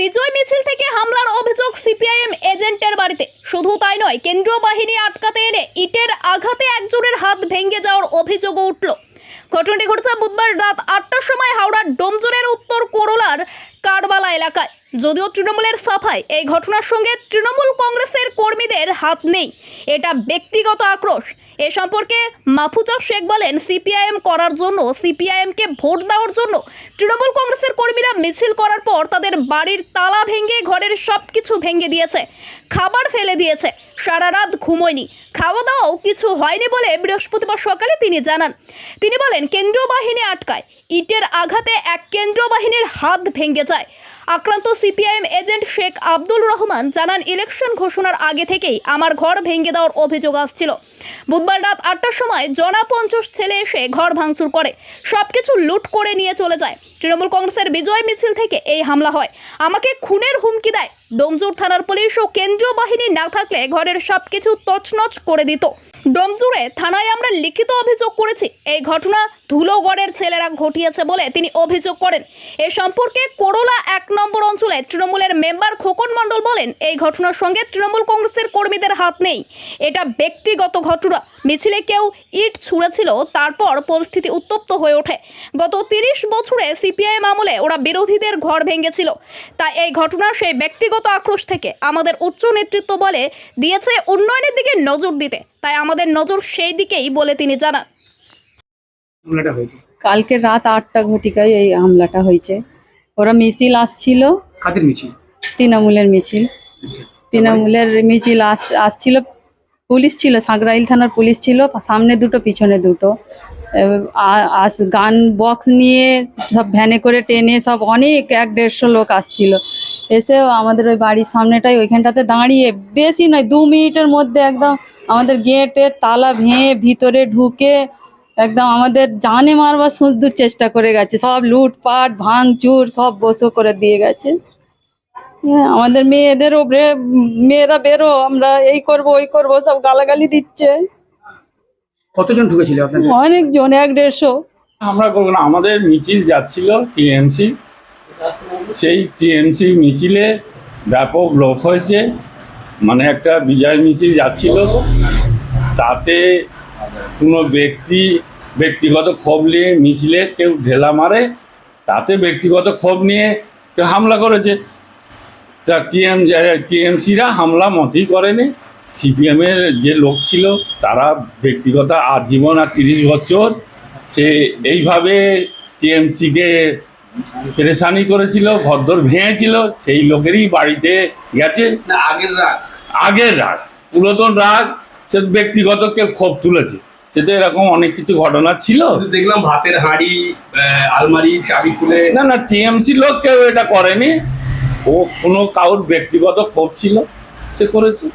বিজয় মিছিল থেকে হামলার অভিযোগ সিপিআইএম এজেন্টের বাড়িতে। শুধু তাই নয়, কেন্দ্রীয় বাহিনী আটকাতে এনে ইটের আঘাতে একজনের হাত ভেঙে যাওয়ার অভিযোগও উঠল। ঘটনাটি ঘটেছে বুধবার রাত আটটার সময় হাওড়ার ডোমজোরের উত্তর করোলার কারবালা এলাকায়। যদিও তৃণমূলের সাফাই, এই ঘটনার সঙ্গে তৃণমূল কংগ্রেসের কর্মীদের হাত নেই। এটা ব্যক্তিগত আক্রোশ। এ সম্পর্কে মাহফুজা শেখ বলেন, সিপিআইএম করার জন্য, সিপিআইএমকে ভোট দেওয়ার জন্য তৃণমূল কংগ্রেসের কর্মীরা মিছিল করার পর তাদের বাড়ির তালা ভেঙে ঘরের সব কিছু ভেঙে দিয়েছে। খাবার ফেলে দিয়েছে। সারা রাত ঘুমোয়নি। খাওয়া দাওয়াও কিছু হয়নি বলে বৃহস্পতিবার সকালে তিনি জানান। তিনি বলেন, কেন্দ্রীয় বাহিনী আটকায়। ইটের আঘাতে এক কেন্দ্রীয় বাহিনীর হাত ভেঙে যায়। আক্রান্ত সিপিআইএম এজেন্ট শেখ আব্দুল রহমান জানান, ইলেকশন ঘোষণার আগে থেকেই আমার ঘর ভেঙে দেওয়ার অভিযোগ আসছিল। বুধবার রাত আটটার সময় জনা পঞ্চাশ ছেলে এসে ঘর ভাঙচুর করে। সবকিছু লুট করে নিয়ে চলে যায়। তৃণমূল কংগ্রেসের বিজয় মিছিল থেকে এই হামলা হয়। আমাকে খুনের হুমকি দেয়। ডোমজুর থানার পুলিশ ও কেন্দ্রীয় বাহিনী না থাকলে ঘরের সবকিছু তছনছ করে দিত। ডোমজুরে থানায় আমরা লিখিত অভিযোগ করেছি। এই ঘটনা ধুলোগড়ের ছেলেরা ঘটিয়েছে বলে তিনি অভিযোগ করেন। এ সম্পর্কে করোলা এক নম্বর অঞ্চলে তৃণমূলের মেম্বার খোকন মণ্ডল বলেন, এই ঘটনার সঙ্গে তৃণমূল কংগ্রেসের কর্মীদের হাত নেই। এটা ব্যক্তিগত ঘটনা। মিছিলে কেউ ইট ছুঁড়েছিল, তারপর পরিস্থিতি উত্তপ্ত হয়ে ওঠে। গত তিরিশ বছরে সিপিআইএম আমলে ওরা বিরোধীদের ঘর ভেঙেছিল। তাই এই ঘটনা সেই ব্যক্তিগত আক্রোশ থেকে আমাদের উচ্চ নেতৃত্ব বলে দিয়েছে উন্নয়নের দিকে নজর দিতে। তাই আমাদের নজর সেই দিকেই বলে তিনি জানান। হামলাটা হয়েছে। কালকে রাত আটটা ঘটিকায় এই হামলাটা হয়েছে। ওরা মিছিল আসছিল। কাদের মিছিল? তৃণমূলের মিছিল। আচ্ছা। তৃণমূলের মিছিল আস আসছিল। পুলিশ ছিল সাঁকরাইল থানার পুলিশ ছিল সামনে দুটো পিছনে দুটো। আস গান বক্স নিয়ে সব ভ্যানে করে টেনে সব অনেক এক দেড়শো লোক আসছিল। এসেও আমাদের ওই বাড়ির সামনেটাই ওইখানটাতে দাঁড়িয়ে বেশি নয় দু মিনিটের মধ্যে একদম আমাদের গেটের তালা ভেঙে ভিতরে ঢুকে একদম আমাদের জানে মারবার শুধু চেষ্টা করে গেছে। সব লুটপাট ভাঙচুর সব বসো করে দিয়ে গেছে। হ্যাঁ, আমাদের মেয়েদের ওপরে মেয়েরা বেরো আমরা এই করব ওই করব সব গালাগালি দিচ্ছে। কতজন ঢুকেছিল আপনাদের? অনেকজন এক দেড়শো। আমরা করব না আমাদের মিছিল যাচ্ছিল টিএমসি। সেই টিএমসি মিছিলে ব্যাপক লোক হয়েছে। মানে একটা বিজয় মিছিল যাচ্ছিল। তাতে কোনো ব্যক্তি, ব্যক্তিগত ক্ষোভ নিয়ে মিছিলে কেউ ঢেলা মারে, তাতে ব্যক্তিগত ক্ষোভ নিয়ে কেউ হামলা করেছে। তা টিএম, টিএমসিরা হামলা মতেই করেনি। সিপিএমের যে লোক ছিল, তারা ব্যক্তিগত আজীবন আর তিরিশ বছর সে এইভাবে টিএমসিকে পেরেশানি করেছিল ভদ্র ভেঙেছিল সেই লোকেরই বাড়িতে গেছে। না আগের রাত। আগের রাগ পুরাতন রাগ সে ব্যক্তিগত কেউ ক্ষোভ তুলেছে। সেটা এরকম অনেক কিছু ঘটনা ছিল। দেখলাম ভাতের হাঁড়ি আলমারি চাবি খুলে না না টিএমসি লোক কেউ এটা করেনি। ও কোনো কারোর ব্যক্তিগত ক্ষোভ ছিল সে করেছে।